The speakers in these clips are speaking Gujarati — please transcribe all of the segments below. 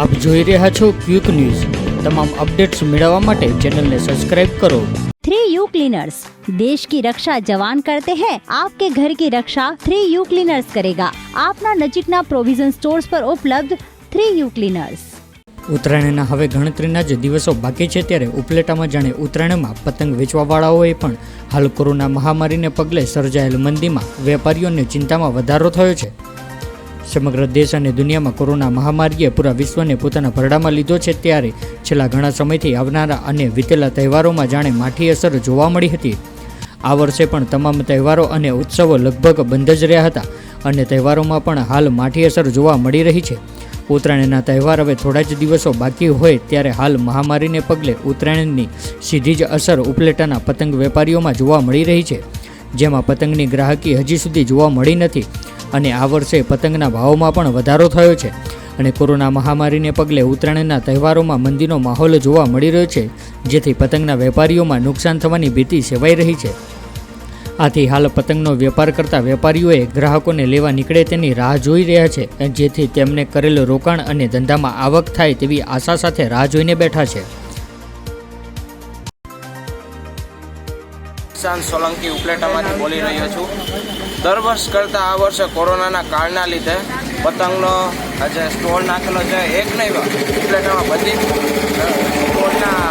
આપ જોઈ રહ્યા છો ક્વિક ન્યૂઝ. તમામ અપડેટ્સ મેળવવા માટે ચેનલને સબસ્ક્રાઇબ કરો. थ्री यू क्लीनर्स देश की रक्षा जवान करते हैं आपके ઘર કી રક્ષા થ્રી યુ ક્લીનર્સ કરેગા. આપના નજીકના પ્રોવિઝન સ્ટોર્સ પર ઉપલબ્ધ થ્રી યુ ક્લીનર્સ. ઉત્તરાયણના હવે ગણતરીના જ દિવસો બાકી છે ત્યારે ઉપલેટામાં જાણે ઉત્તરાયણમાં પતંગ વેચવાવાળાઓએ પણ હાલ કોરોના મહામારીને પગલે સર્જાયેલ મંદીમાં વેપારીઓની ચિંતામાં વધારો થયો છે. સમગ્ર દેશ અને દુનિયામાં કોરોના મહામારીએ પૂરા વિશ્વને પોતાના ભરડામાં લીધો છે ત્યારે છેલ્લા ઘણા સમયથી આવનારા અને વીતેલા તહેવારોમાં જાણે માઠી અસર જોવા મળી હતી. આ વર્ષે પણ તમામ તહેવારો અને ઉત્સવો લગભગ બંધ જ રહ્યા હતા અને તહેવારોમાં પણ હાલ માઠી અસર જોવા મળી રહી છે. ઉત્તરાયણના તહેવાર હવે થોડા જ દિવસો બાકી હોય ત્યારે હાલ મહામારીને પગલે ઉત્તરાયણની સીધી જ અસર ઉપલેટાના પતંગ વેપારીઓમાં જોવા મળી રહી છે. જેમાં પતંગની ગ્રાહકી હજી સુધી જોવા મળી નથી. અને આ વર્ષે પતંગના ભાવોમાં પણ વધારો થયો છે. અને કોરોના મહામારીને પગલે ઉત્તરાયણના તહેવારોમાં મંદીનો માહોલ જોવા મળી રહ્યો છે, જેથી પતંગના વેપારીઓમાં નુકસાન થવાની ભીતિ સેવાઈ રહી છે. આથી હાલ પતંગનો વેપાર કરતા વેપારીઓએ ગ્રાહકોને લેવા નીકળે તેની રાહ જોઈ રહ્યા છે, જેથી તેમને કરેલ રોકાણ અને ધંધામાં આવક થાય તેવી આશા સાથે રાહ જોઈને બેઠા છે. સોલંકી ઉપલેટામાંથી બોલી રહ્યો છું. દર વર્ષ કરતાં આ વર્ષે કોરોનાના કાળના લીધે પતંગનો આજે સ્ટોલ નાખેલો છે, એક નહીં ઉપલેટામાં બધી સ્ટોલના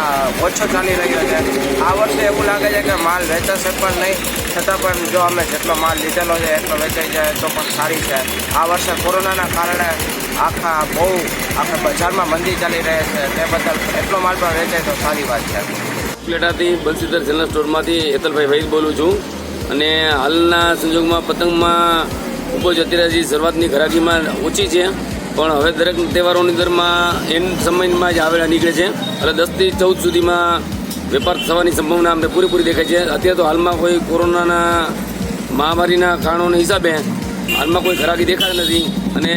ઓછો ચાલી રહ્યો છે. આ વર્ષે એવું લાગે છે કે માલ વેચાશે પણ નહીં, છતાં પણ જો અમે જેટલો માલ લીધેલો છે, એટલો વેચાઈ જાય તો પણ સારી છે. આ વર્ષે કોરોનાના કારણે આખા બહુ, આખા બજારમાં મંદી ચાલી રહી છે, તે બદલ એટલો માલ પણ વેચાય તો સારી વાત છે. પ્લેટાથી બંસીધર જનરલ સ્ટોરમાંથી હેતલભાઈ ભાઈ બોલું છું. અને હાલના સંજોગમાં પતંગમાં ખૂબ જ અત્યારે હજી શરૂઆતની ઘરાકીમાં ઓછી છે. પણ હવે દરેક તહેવારોની અંદરમાં એમ સમયમાં જ આવેલા નીકળે છે. એટલે દસથી ચૌદ સુધીમાં વેપાર થવાની સંભાવના અમને પૂરેપૂરી દેખાય છે. અત્યારે તો હાલમાં કોઈ કોરોનાના મહામારીના કારણોના હિસાબે હાલમાં કોઈ ઘરાકી દેખાતા નથી. અને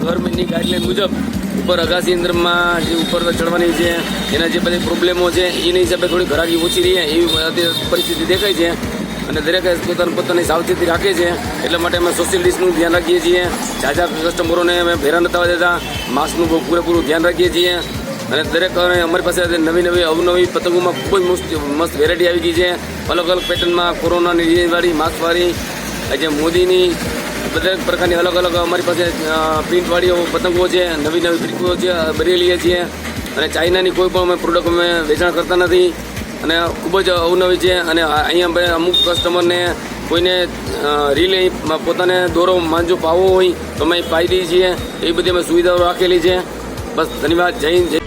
ગવર્મેન્ટની ગાઈડલાઈન મુજબ ઉપર અગાસી અંદરમાં જે ઉપર ચડવાની છે એના જે બધી પ્રોબ્લેમો છે, એના હિસાબે થોડી ઘરાકી ઓછી રહી એવી પરિસ્થિતિ દેખાય છે. અને દરેક પોતાની પોતાની સાવચેતી રાખે છે. એટલા માટે અમે સોશિયલ ડિસ્ટન્સનું ધ્યાન રાખીએ છીએ. ઝાઝા કસ્ટમરોને અમે ભેરા નતા દેતા માસ્કનું પૂરેપૂરું ધ્યાન રાખીએ છીએ. અને દરેક અમારી પાસે નવી નવી, અવનવી પતંગોમાં ખૂબ જ મસ્ત મસ્ત વેરાયટી આવી ગઈ છે. અલગ અલગ પેટર્નમાં કોરોનાની ડિઝાઇનવાળી માસ્કવાળી જે મોદીની દરેક પ્રકારની અલગ અલગ અમારી પાસે પ્રિન્ટવાળી પતંગો છે, નવી નવી પ્રિન્ટો છે ભરી લઈએ છીએ. અને ચાઇનાની કોઈ પણ અમે પ્રોડક્ટ અમે વેચાણ કરતા નથી. અને ખૂબ જ અવનવી છે અને અહીંયા અમુક કસ્ટમરને કોઈને રીલે પોતાને દોરો માંજો પાવો હોય તો અમે પાઈ દઈએ છીએ. એ બધી અમે સુવિધાઓ રાખેલી છે. બસ ધન્યવાદ. જય જય